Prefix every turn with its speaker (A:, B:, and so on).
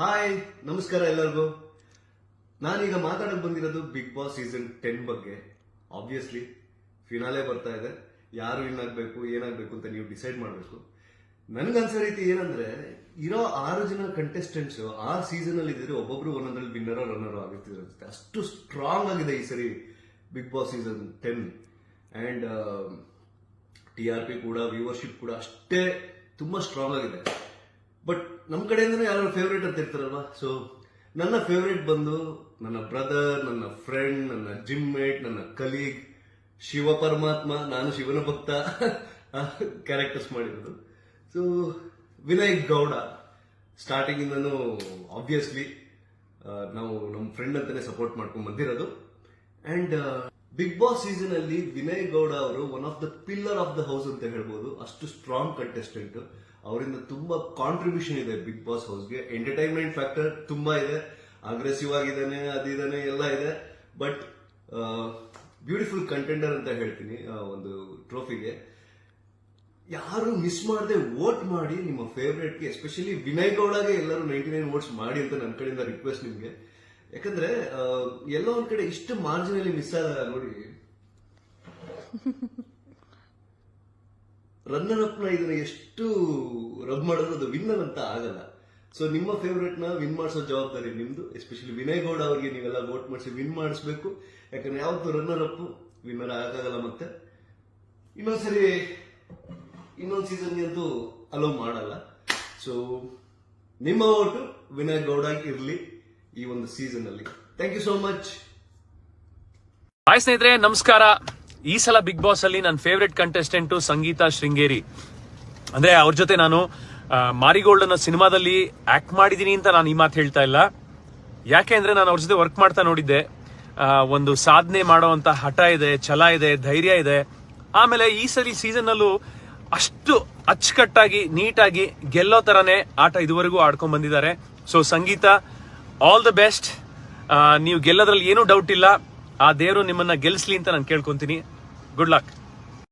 A: Hi ನಮಸ್ಕಾರ ಎಲ್ಲರಿಗೂ. ನಾನೀಗ ಮಾತಾಡಕ್ ಬಂದಿರೋದು ಬಿಗ್ ಬಾಸ್ ಸೀಸನ್ ಟೆನ್ ಬಗ್ಗೆ. ಆಬ್ವಿಯಸ್ಲಿ ಫಿನಾಲೆ ಬರ್ತಾ ಇದೆ. ಯಾರು ಏನಾಗಬೇಕು ಏನಾಗ್ಬೇಕು ಅಂತ ನೀವು ಡಿಸೈಡ್ ಮಾಡಬೇಕು. ನನ್ಗನ್ಸೋ ರೀತಿ ಏನಂದ್ರೆ, ಇರೋ ಆರು ಜನ ಕಂಟೆಸ್ಟೆಂಟ್ಸ್ ಆ ಸೀಸನ್ ಅಲ್ಲಿ ಇದ್ರೆ ಒಬ್ಬೊಬ್ರು ಒಂದೊಂದ್ರಲ್ಲಿ ವಿನ್ನರ್ ರನ್ನರೋ ಆಗುತ್ತಿದ್ರು ಅನ್ಸುತ್ತೆ ಅಷ್ಟು ಸ್ಟ್ರಾಂಗ್ ಆಗಿದೆ ಈ ಸರಿ Bigg Boss season ten and T R P ಕೂಡ ವ್ಯೂವರ್ಶಿಪ್ ಕೂಡ ಅಷ್ಟೇ ತುಂಬಾ ಸ್ಟ್ರಾಂಗ್ ಆಗಿದೆ. ಬಟ್ ನಮ್ಮ ಕಡೆಯಿಂದನೂ ಯಾರು ಫೇವ್ರೇಟ್ ಅಂತ ಇರ್ತಾರಲ್ವಾ? ಸೊ ನನ್ನ ಫೇವ್ರೇಟ್ ಬಂದು ನನ್ನ ಬ್ರದರ್ ನನ್ನ ಫ್ರೆಂಡ್ ನನ್ನ ಜಿಮ್ ಮೇಟ್ ನನ್ನ ಕಲೀಗ್ ಶಿವ ಪರಮಾತ್ಮ, ನಾನು ಶಿವನ ಭಕ್ತ ಕ್ಯಾರೆಕ್ಟರ್ಸ್ ಮಾಡಿರೋದು. ಸೊ ವಿನಯ್ ಗೌಡ ಸ್ಟಾರ್ಟಿಂಗ್ ಇಂದನೂ ಆಬ್ವಿಯಸ್ಲಿ ನಾವು ನಮ್ಮ ಫ್ರೆಂಡ್ ಅಂತಲೇ ಸಪೋರ್ಟ್ ಮಾಡ್ಕೊಂಡು ಬಂದಿರೋದು. ಅಂಡ್ ಬಿಗ್ ಬಾಸ್ ಸೀಸನ್ ಅಲ್ಲಿ ವಿನಯ್ ಗೌಡ ಅವರು one of the pillar of the house ಅಂತ ಹೇಳ್ಬೋದು. ಅಷ್ಟು ಸ್ಟ್ರಾಂಗ್ ಕಂಟೆಸ್ಟೆಂಟ್ ಅವರಿಂದ ತುಂಬಾ ಕಾಂಟ್ರಿಬ್ಯೂಷನ್ ಇದೆ ಬಿಗ್ ಬಾಸ್ ಹೌಸ್ಗೆ ಎಂಟರ್ಟೈನ್ಮೆಂಟ್ ಫ್ಯಾಕ್ಟರ್ ತುಂಬಾ ಇದೆ. ಅಗ್ರೆಸಿವ್ ಆಗಿದ್ದಾನೆ ಅದಿದ್ದಾನೆ ಎಲ್ಲ ಇದೆ. ಬಟ್ ಬ್ಯೂಟಿಫುಲ್ ಕಂಟೆಂಡರ್ ಅಂತ ಹೇಳ್ತೀನಿ ಒಂದು ಟ್ರೋಫಿಗೆ ಯಾರು ಮಿಸ್ ಮಾಡದೆ ವೋಟ್ ಮಾಡಿ ನಿಮ್ಮ ಫೇವ್ರೇಟ್ಗೆ ಎಸ್ಪೆಷಲಿ ವಿನಯ್ ಗೌಡಗೆ ಎಲ್ಲರೂ ನೈಂಟಿ ನೈನ್ ವೋಟ್ಸ್ ಮಾಡಿ ಅಂತ ನನ್ನ ಕಡೆಯಿಂದ ರಿಕ್ವೆಸ್ಟ್ ನಿಮ್ಗೆ. ಯಾಕಂದ್ರೆ ಎಲ್ಲೋ ಒಂದ್ ಕಡೆ ಇಷ್ಟು ಮಾರ್ಜಿನಲ್ಲಿ ಮಿಸ್ ಆದ ನೋಡಿ ರನ್ನರ್ ಅಪ್ ಇದನ್ನ ಎಷ್ಟು ರಬ್ ಮಾಡಿದ್ರು ಅದು ವಿನ್ನರ್ ಅಂತ ಆಗಲ್ಲ. ಸೊ ನಿಮ್ಮ ಫೇವ್ರೇಟ್ನ ವಿನ್ ಮಾಡಿಸೋ ಜವಾಬ್ದಾರಿ ನಿಮ್ದು ಎಸ್ಪೆಷಲಿ ವಿನಯ್ ಗೌಡ ಅವರಿಗೆ ನೀವೆಲ್ಲ ವೋಟ್ ಮಾಡಿಸಿ ವಿನ್ ಮಾಡಿಸ್ಬೇಕು. ಯಾಕಂದ್ರೆ ಯಾವತ್ತು ರನ್ನರ್ ಅಪ್ ವಿನ್ನರ್ ಆಗಲ್ಲ ಮತ್ತೆ. ಇನ್ನೊಂದ್ಸರಿ, ಇನ್ನೊಂದು ಸೀಸನ್ ಅಂತೂ ಅಲೋ ಮಾಡಲ್ಲ. ಸೊ ನಿಮ್ಮ ಓಟು ವಿನಯ್ ಗೌಡ ಇರಲಿ. ಈ ಒಂದು ಸೀಸನ್ ಅಲ್ಲಿ. Thank you so much
B: hi ಸ್ನೇಹಿತರೆ, ನಮಸ್ಕಾರ. ಈ ಸಲ ಬಿಗ್ ಬಾಸ್ ಅಲ್ಲಿ ನನ್ನ ಫೇವ್ರೆಟ್ ಕಂಟೆಸ್ಟೆಂಟ್ ಸಂಗೀತಾ ಶೃಂಗೇರಿ. ಅಂದ್ರೆ ಅವ್ರ ಜೊತೆ ನಾನು ಮಾರಿಗೋಲ್ಡ್ ಅನ್ನೋ ಸಿನಿಮಾದಲ್ಲಿ ಆಕ್ಟ್ ಮಾಡಿದೀನಿ ಅಂತ ನಾನು ಈ ಮಾತು ಹೇಳ್ತಾ ಇಲ್ಲ. ಯಾಕೆ ಅಂದ್ರೆ ನಾನು ಅವ್ರ ಜೊತೆ ವರ್ಕ್ ಮಾಡ್ತಾ ನೋಡಿದ್ದೆ. ಒಂದು ಸಾಧನೆ ಮಾಡುವಂತ ಹಠ ಇದೆ, ಛಲ ಇದೆ, ಧೈರ್ಯ ಇದೆ. ಆಮೇಲೆ ಈ ಸರಿ ಸೀಸನ್ ಅಲ್ಲೂ ಅಷ್ಟು ಅಚ್ಚುಕಟ್ಟಾಗಿ, ನೀಟಾಗಿ ಗೆಲ್ಲೋ ತರನೇ ಆಟ ಇದುವರೆಗೂ ಆಡ್ಕೊಂಡ್ ಬಂದಿದ್ದಾರೆ. So Sangeetha all the best ನೀವು ಗೆಲ್ಲೋದ್ರಲ್ಲಿ ಏನೂ ಡೌಟ್ ಇಲ್ಲ. ಆ ದೇವರು ನಿಮ್ಮನ್ನು ಗೆಲ್ಲಿಸ್ಲಿ ಅಂತ ನಾನು ಕೇಳ್ಕೊತೀನಿ. Good luck